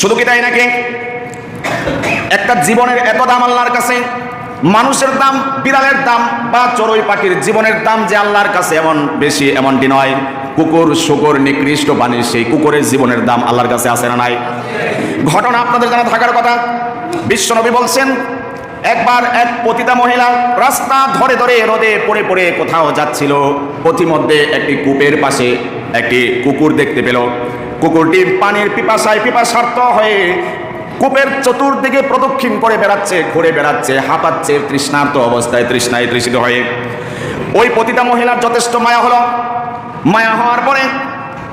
শুধু কি তাই নাকি? একটা জীবনের এত দাম আল্লাহর কাছে, মানুষের দাম, বিড়ালের দাম বা চড়ুই পাখির জীবনের দাম যে আল্লাহর কাছে এমন বেশি এমনটি নয়। কুকুর, শুকুর, নিকৃষ্ট পানি সেই কুকুরের জীবনের দাম আল্লাহর কাছে আছে না নাই? ঘটনা আপনাদের জানা থাকার কথা বিশ্বনবী বলছেন, একবার এক পতিতা মহিলা রাস্তা ধরে ধরে রোদে পড়ে পড়ে কোথাও যাচ্ছিল, পথিমধ্যে একটি কূপের পাশে একটি কুকুর দেখতে পেল। কুকুরটি পানির পিপাসায় পিপাসার্থ হয়ে কূপের চতুর্দিকে প্রদক্ষিণ করে বেড়াচ্ছে, ঘুরে বেড়াচ্ছে, হাঁপাচ্ছে, তৃষ্ণার্ত অবস্থায় তৃষ্ণায় তৃষিত হয়ে। ওই পতিতা মহিলার যথেষ্ট মায়া হলো। মায়া হওয়ার পরে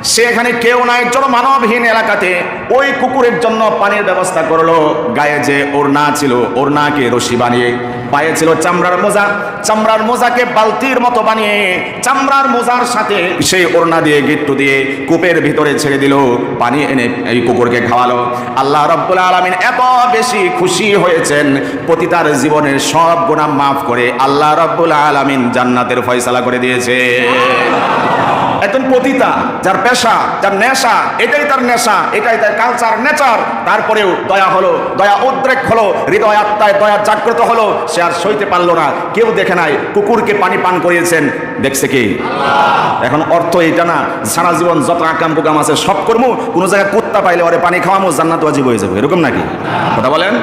সে এখানে কেউ নাই জন মানবহীন এলাকাতে ওই কুকুরের জন্য পানির ব্যবস্থা করল। গায়ে যে ওড়না ছিল, ওড়নাকে রশি বানিয়ে পায়ে ছিল চামড়ার মোজা। চামড়ার মোজাকে বালতির মতো বানিয়ে চামড়ার মোজার সাথে সেই ওড়না দিয়ে, গিট্টু দিয়ে কূপের ভিতরে ছেড়ে দিল পানি এনে এই কুকুরকে খাওয়ালো। আল্লাহ রব্বুল আলমিন এত বেশি খুশি হয়েছেন, পতিতার জীবনের সব গুণা মাফ করে আল্লাহ রব্বুল আলমিন জান্নাতের ফয়সালা করে দিয়েছে। একজন পতিতা যার পেশা যার নেশা এটাই তার নেশা এটাই তার কালচার নেচার তারপরেও দয়া হলো দয়া উদ্রেক হলো হৃদয় আত্মায় দয়া জাগ্রত হলো সে আর সইতে পারল না। কেউ দেখে নাই কুকুরকে পানি পান করিয়েছেন। দেখছে কি? এখন অর্থ এটা না সারা জীবন যত আকাম কুকাম আছে সব কর্ম কোনো জায়গায় কুত্তা পাইলে ওরে পানি খাওয়ামো জান্নাত ওয়াজিব হয়ে যাবে। এরকম নাকি? কথা বলেন?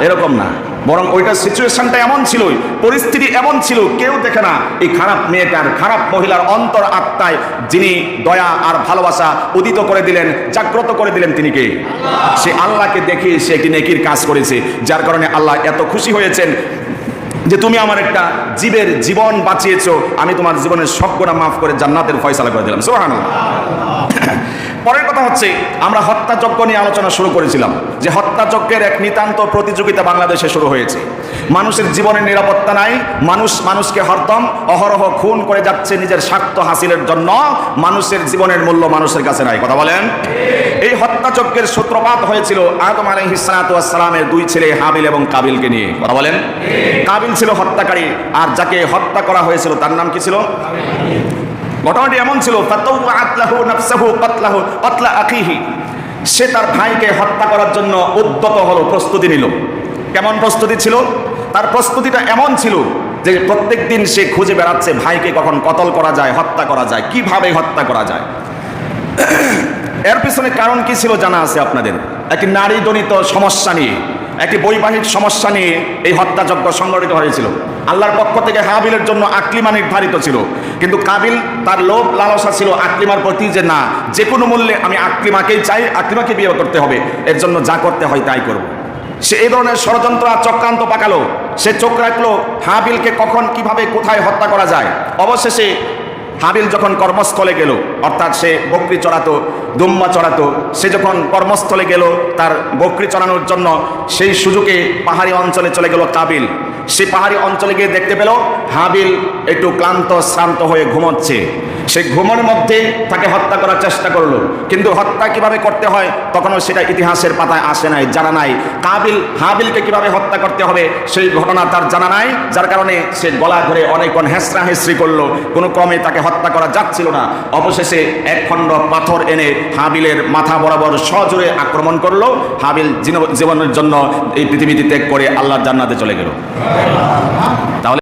এরকম না। বরং ওইটা সিচুয়েশনটা এমন ছিল পরিস্থিতি এমন ছিল, কেউ দেখে না এই খারাপ মেয়েটার, খারাপ মহিলার অন্তর আত্মায় যিনি দয়া আর ভালোবাসা উদিত করে দিলেন, জাগ্রত করে দিলেন তিনি কে? সে আল্লাহকে দেখে সে একটি নেকির কাজ করেছে, যার কারণে আল্লাহ এত খুশি হয়েছেন যে তুমি আমার একটা জীবের জীবন বাঁচিয়েছো, আমি তোমার জীবনের সব মাফ করে জান্নাতের ফয়সালা করে দিলাম। সোহান পরের কথা হচ্ছে, আমরা হত্যাযজ্ঞ নিয়ে আলোচনা শুরু করেছিলাম যে হত্যাযজ্ঞের এক নিতান্ত প্রতিযোগিতা বাংলাদেশে শুরু হয়েছে। মানুষের জীবনের নিরাপত্তা নাই, মানুষ মানুষকে হরদম, অহরহ খুন করে যাচ্ছে নিজের স্বার্থ হাসিলের জন্য, মানুষের জীবনের মূল্য মানুষের কাছে নাই। কথা বলেন? এই হত্যাযজ্ঞের সূত্রপাত হয়েছিল আদম আলহিসালামের দুই ছেলে হাবিল এবং কাবিলকে নিয়ে। কথা বলেন? কাবিল ছিল হত্যাকারী, আর যাকে হত্যা করা হয়েছিল তার নাম কি ছিল? ঘটনাটি এমন ছিল সে তার ভাইকে হত্যা করার জন্য উদ্যত হলো, প্রস্তুতি নিল। কেমন প্রস্তুতি ছিল? তার প্রস্তুতিটা এমন ছিল যে প্রত্যেক দিন সে খুঁজে বেড়াচ্ছে ভাইকে কখন কতল করা যায়, হত্যা করা যায়, কীভাবে হত্যা করা যায়। এর পিছনে কারণ কি ছিল জানা আছে আপনাদের? একটি নারী জনিত সমস্যা নিয়ে, একটি বৈবাহিক সমস্যা নিয়ে এই হত্যাযজ্ঞ সংগঠিত হয়েছিল। আল্লাহর পক্ষ থেকে হাবিলের জন্য আকলিমা নির্ধারিত ছিল। কিন্তু কাবিল তার লোভ, লালসা ছিল আকলিমার প্রতি যে না যে কোনো মূল্যে আমি আকলিমাকেই চাই, আকলিমাকে বিয়ে করতে হবে। এর জন্য যা করতে হয় তাই করব। সে এই ধরনের ষড়যন্ত্র আর চক্রান্ত পাকালো। সে চোখ রাখল হাবিলকে কখন কীভাবে কোথায় হত্যা করা যায়। অবশেষে হাবিল যখন কর্মস্থলে গেল, অর্থাৎ সে বকরি চড়াতো দুম্বা চড়াতো, সে যখন কর্মস্থলে গেল, তার বকরি চড়ানোর জন্য সেই সুযোগে পাহাড়ি অঞ্চলে চলে গেল কাবিল। সে পাহাড়ি অঞ্চলে গিয়ে দেখতে পেল, হাবিল একটু ক্লান্ত, শ্রান্ত হয়ে ঘুমোচ্ছে। সে ঘুমের মধ্যে তাকে হত্যা করার চেষ্টা করল। কিন্তু হত্যা কীভাবে করতে হয়, তখনও সেটা ইতিহাসের পাতায় আসে নাই, জানা নাই। কাবিল, হাবিলকে কীভাবে হত্যা করতে হবে, সেই ঘটনা তার জানা নাই, যার কারণে সে গলা ধরে অনেকক্ষণ হেসরা হেসরি করল। কোনো ক্রমে তাকে হত্যা করা যাচ্ছিল না। অবশেষে এক খণ্ড পাথর এনে হাবিলের মাথা বরাবর সজোরে আক্রমণ করল। হাবিল জীবনের জন্য এই পৃথিবীতে ত্যাগ করে আল্লাহর জান্নাতে চলে গেল। তাহলে